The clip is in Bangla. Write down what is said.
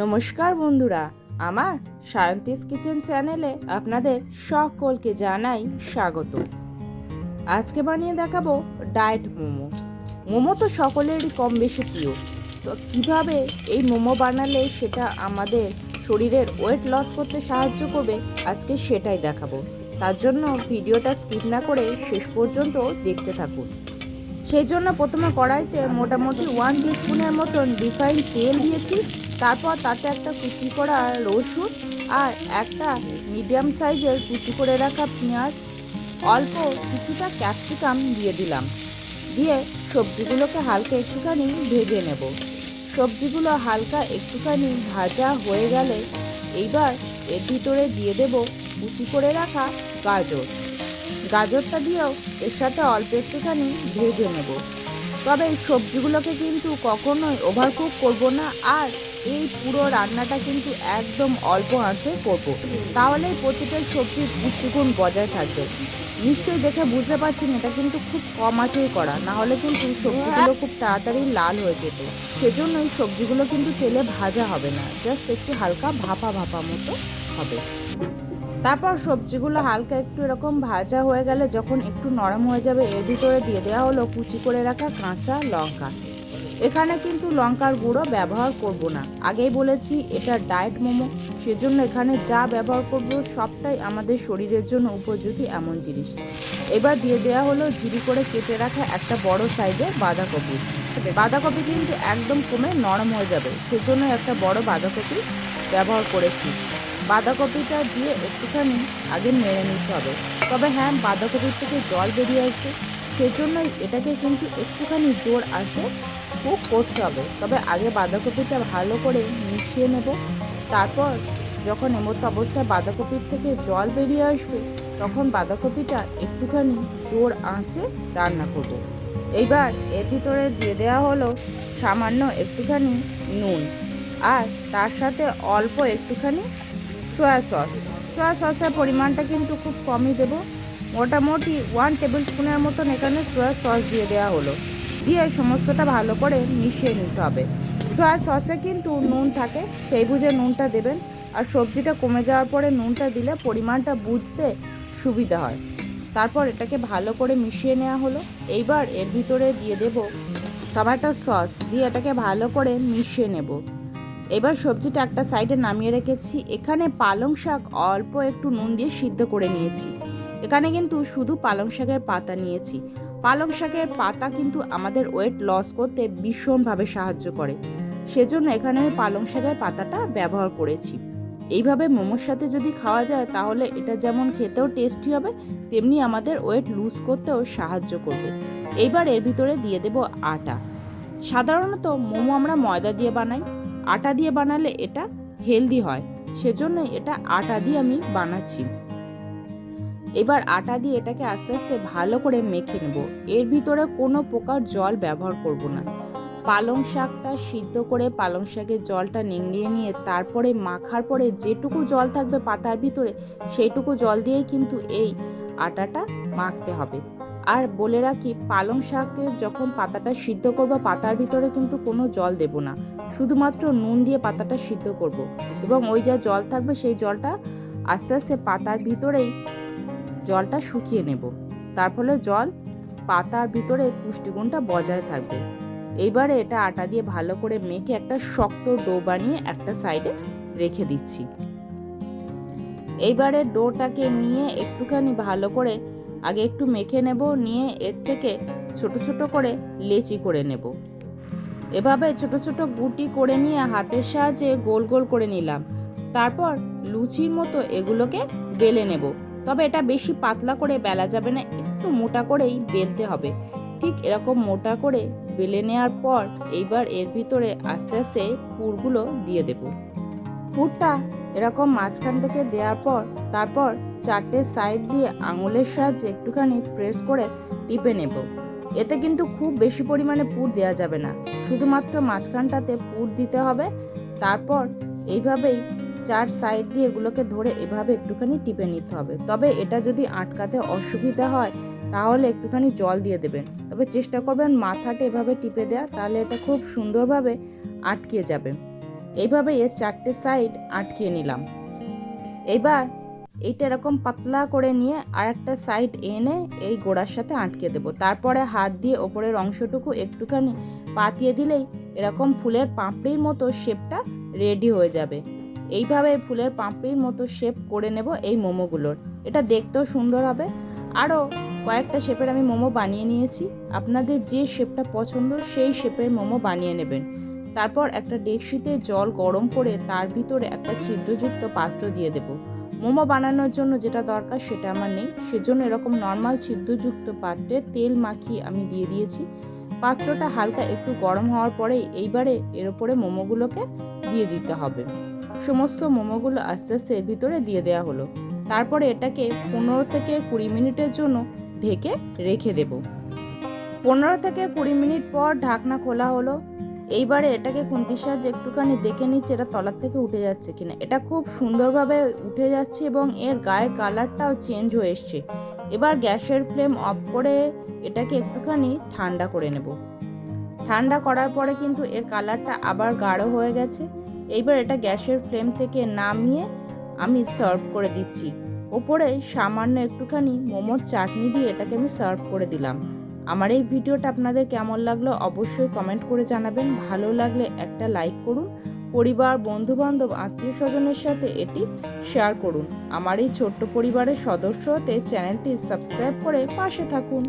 নমস্কার বন্ধুরা, আমার সায়ন্তিস কিচেন চ্যানেলে আপনাদের সকলকে জানাই স্বাগত। আজকে বানিয়ে দেখাবো ডায়েট মোমো। মোমো তো সকলেরই কম বেশি প্রিয়। তো কীভাবে এই মোমো বানালে সেটা আমাদের শরীরের ওয়েট লস করতে সাহায্য করবে, আজকে সেটাই দেখাবো। তার জন্য ভিডিওটা স্কিপ না করে শেষ পর্যন্ত দেখতে থাকুন। সেই জন্য প্রথমে কড়াইতে মোটামুটি ওয়ান টিস্পুনের মতন রিফাইন তেল দিয়েছি। তারপর তাতে একটা কুচি করা রসুন আর একটা মিডিয়াম সাইজের কুচি করে রাখা পেঁয়াজ। অল্প কিছুটা ক্যাপসিকাম দিয়ে দিলাম। দিয়ে সবজিগুলোকে হালকা একটুখানি ভেজে নেব। সবজিগুলো হালকা একটুখানি ভাজা হয়ে গেলে এইবার এর ভিতরে দিয়ে দেব কুচি করে রাখা গাজর। গাজরটা দিয়েও এর সাথে অল্প একটুখানি ভেজে নেব। তবে এই সবজিগুলোকে কিন্তু কখনোই ওভারকুক করব না আর পুরো রান্নাটা কিন্তু একদম অল্প আঁচে করব। তাহলে প্রতিটা সবজির পুষ্টিগুণ বজায় থাকবে। নিশ্চয়ই দেখে বুঝতে পারছেন, এটা কিন্তু খুব কম আঁচেই করা। না হলে কিন্তু সবজিগুলো খুব তাড়াতাড়ি লাল হয়ে যেত। সেজন্য এই সবজিগুলো কিন্তু তেলে ভাজা হবে না। জাস্ট একটু হালকা ভাপা ভাপা মতো হবে। তারপর সবজিগুলো হালকা একটু এরকম ভাজা হয়ে গেলে যখন একটু নরম হয়ে যাবে, এর ভিতরে দিয়ে দেওয়া হলো কুচি করে রাখা কাঁচা লঙ্কা। এখানে কিন্তু লঙ্কার গুঁড়ো ব্যবহার করব না। আগেই বলেছি, এটা ডায়েট মোমো। সেজন্য এখানে যা ব্যবহার করব, সবটাই আমাদের শরীরের জন্য উপযোগী এমন জিনিস। এবার দিয়ে দেওয়া হলো ঝিরি করে কেটে রাখা একটা বড় সাইজের বাঁধাকপি। বাঁধাকপি কিন্তু একদম কমে নরম হয়ে যাবে। সেজন্য একটা বড় বাঁধাকপি ব্যবহার করেছি। বাঁধাকপিটা দিয়ে একটুখানি আগে নেড়ে নিতে হবে। তবে হ্যাঁ বাঁধাকপির থেকে জল বেরিয়ে আসবে। সেজন্যই এটাকে কিন্তু একটুখানি জোর আছে কুক করতে হবে। তবে আগে বাঁধাকপিটা ভালো করে মিশিয়ে নেব। তারপর যখন এমতো অবস্থায় বাঁধাকপির থেকে জল বেরিয়ে আসবে, তখন বাঁধাকপিটা একটুখানি জোর আঁচে রান্না করব। এইবার এর ভিতরে দিয়ে দেওয়া হলো সামান্য একটুখানি নুন আর তার সাথে অল্প একটুখানি সয়া সস। সয়া সসের পরিমাণটা কিন্তু খুব কমই দেবো। মোটামুটি ওয়ান টেবিল স্পুনের মতন এখানে সয়া সস দিয়ে দেওয়া হলো। দিয়ে সমস্তটা ভালো করে মিশিয়ে নিতে হবে। সয়া সসে কিন্তু নুন থাকে, সেই বুঝে নুনটা দেবেন। আর সবজিটা কমে যাওয়ার পরে নুনটা দিলে পরিমাণটা বুঝতে সুবিধা হয়। তারপর এটাকে ভালো করে মিশিয়ে নেওয়া হলো। এইবার এর ভিতরে দিয়ে দেব টমেটো সস, দিয়ে এটাকে ভালো করে মিশিয়ে নেব। এবার সবজিটা একটা সাইডে নামিয়ে রেখেছি। এখানে পালং শাক অল্প একটু নুন দিয়ে সিদ্ধ করে নিয়েছি। এখানে কিন্তু শুধু পালং শাকের পাতা নিয়েছি। পালং শাকের পাতা কিন্তু আমাদের ওয়েট লস করতে ভীষণভাবে সাহায্য করে। সেজন্য এখানে আমি পালং শাকের পাতাটা ব্যবহার করেছি। এইভাবে মোমোর সাথে যদি খাওয়া যায়, তাহলে এটা যেমন খেতেও টেস্টি হবে, তেমনি আমাদের ওয়েট লুজ করতেও সাহায্য করবে। এইবার এর ভিতরে দিয়ে দেব আটা। সাধারণত মোমো আমরা ময়দা দিয়ে বানাই। আটা দিয়ে বানালে এটা হেলদি হয়। সেজন্য এটা আটা দিয়ে আমি বানাচ্ছি। এবার আটা দিয়ে এটাকে আস্তে আস্তে ভালো করে মেখে নেব। এর ভিতরে কোনো প্রকার জল ব্যবহার করব না। পালং শাকটা সিদ্ধ করে পালং শাকের জলটা নিংড়িয়ে নিয়ে তারপরে মাখার পরে যেটুকু জল থাকবে পাতার ভিতরে, সেইটুকু জল দিয়েই কিন্তু এই আটাটা মাখতে হবে। আর বলে রাখি, পালং শাকে যখন পাতাটা সিদ্ধ করব, পাতার ভিতরে কিন্তু কোনো জল দেব না। শুধুমাত্র নুন দিয়ে পাতাটা সিদ্ধ করব। এবং ওই যা জল থাকবে, সেই জলটা আস্তে আস্তে পাতার ভিতরেই জলটা শুকিয়ে নেব। তার ফলে জল পাতার ভিতরে পুষ্টিগুণটা বজায় থাকবে। এইবারে এটা আটা দিয়ে ভালো করে মেখে একটা শক্ত ডো বানিয়ে একটা সাইডে রেখে দিচ্ছি। এইবারে ডোটাকে নিয়ে একটুখানি ভালো করে আগে একটু মেখে নেব, নিয়ে এর থেকে ছোট ছোট করে লেচি করে নেব। এভাবে ছোট ছোট গুটি করে নিয়ে হাতের সাহায্যে গোল গোল করে নিলাম। তারপর লুচির মতো এগুলোকে বেলে নেব। তবে এটা বেশি পাতলা করে বেলা যাবে না, একটু মোটা করেই বেলতে হবে। ঠিক এরকম মোটা করে বেলে নেওয়ার পর এইবার এর ভিতরে আস্তে আস্তে পুরগুলো দিয়ে দেব। পুরটা এরকম মাঝখান থেকে দেওয়ার পর তারপর চারটে সাইড দিয়ে আঙুলের সাহায্যে একটুখানি প্রেস করে টিপে নেব। এতে কিন্তু খুব বেশি পরিমাণে পুর দেওয়া যাবে না। শুধুমাত্র মাঝখানটাতে পুর দিতে হবে। তারপর এইভাবেই চার সাইড দিয়ে এগুলোকে ধরে এভাবে একটুখানি টিপে নিতে হবে। তবে এটা যদি আটকাতে অসুবিধা হয়, তাহলে একটুখানি জল দিয়ে দেবেন। তবে চেষ্টা করবেন মাথাটা এভাবে টিপে দেওয়া তাহলে এটা খুব সুন্দরভাবে আটকে যাবে। এইভাবে এর চারটে সাইড আটকিয়ে নিলাম। এবার এইটা এরকম পাতলা করে নিয়ে আর একটা সাইড এনে এই গোড়ার সাথে আটকে দেবো। তারপরে হাত দিয়ে ওপরের অংশটুকু একটুখানি পাতিয়ে দিলেই এরকম ফুলের পাঁপড়ির মতো শেপটা রেডি হয়ে যাবে। এইভাবে ফুলের পাপড়ির মতো শেপ করে নেব এই মোমোগুলোর। এটা দেখতেও সুন্দর হবে। আরও কয়েকটা শেপের আমি মোমো বানিয়ে নিয়েছি। আপনাদের যে শেপটা পছন্দ সেই শেপের মোমো বানিয়ে নেবেন। তারপর একটা ডেকসিতে জল গরম করে তার ভিতরে একটা ছিদ্রযুক্ত পাত্র দিয়ে দেব। মোমো বানানোর জন্য যেটা দরকার সেটা আমার নেই। সেজন্য এরকম নর্মাল ছিদ্রযুক্ত পাত্রে তেল মাখিয়ে আমি দিয়ে দিয়েছি। পাত্রটা হালকা একটু গরম হওয়ার পরেই এইবারে এর ওপরে মোমোগুলোকে দিয়ে দিতে হবে। সমস্ত মোমোগুলো আস্তে আস্তে এর ভিতরে দিয়ে দেওয়া হলো। তারপরে এটাকে পনেরো থেকে কুড়ি মিনিটের জন্য ঢেকে রেখে দেব। পনেরো থেকে কুড়ি মিনিট পর ঢাকনা খোলা হলো। এইবারে এটাকে খুন্তির সাহায্যে একটুখানি দেখে নিচ্ছি এটা তলার থেকে উঠে যাচ্ছে কিনা। এটা খুব সুন্দরভাবে উঠে যাচ্ছে এবং এর গায়ের কালারটাও চেঞ্জ হয়ে এসছে। এবার গ্যাসের ফ্লেম অফ করে এটাকে একটুখানি ঠান্ডা করে নেব। ঠান্ডা করার পরে কিন্তু এর কালারটা আবার গাঢ় হয়ে গেছে। এইবার এটা গ্যাসের ফ্লেম থেকে নামিয়ে আমি সার্ভ করে দিচ্ছি। ওপরে সামান্য একটুখানি মোমোর চাটনি দিয়ে এটাকে আমি সার্ভ করে দিলাম। আমার এই ভিডিওটা আপনাদের কেমন লাগল অবশ্যই কমেন্ট করে জানাবেন। ভালো লাগলে একটা লাইক করুন, পরিবার, বন্ধুবান্ধব আত্মীয় স্বজনের সাথে এটি শেয়ার করুন। আমার এই ছোট্ট পরিবারের সদস্য চ্যানেলটি সাবস্ক্রাইব করে পাশে থাকুন।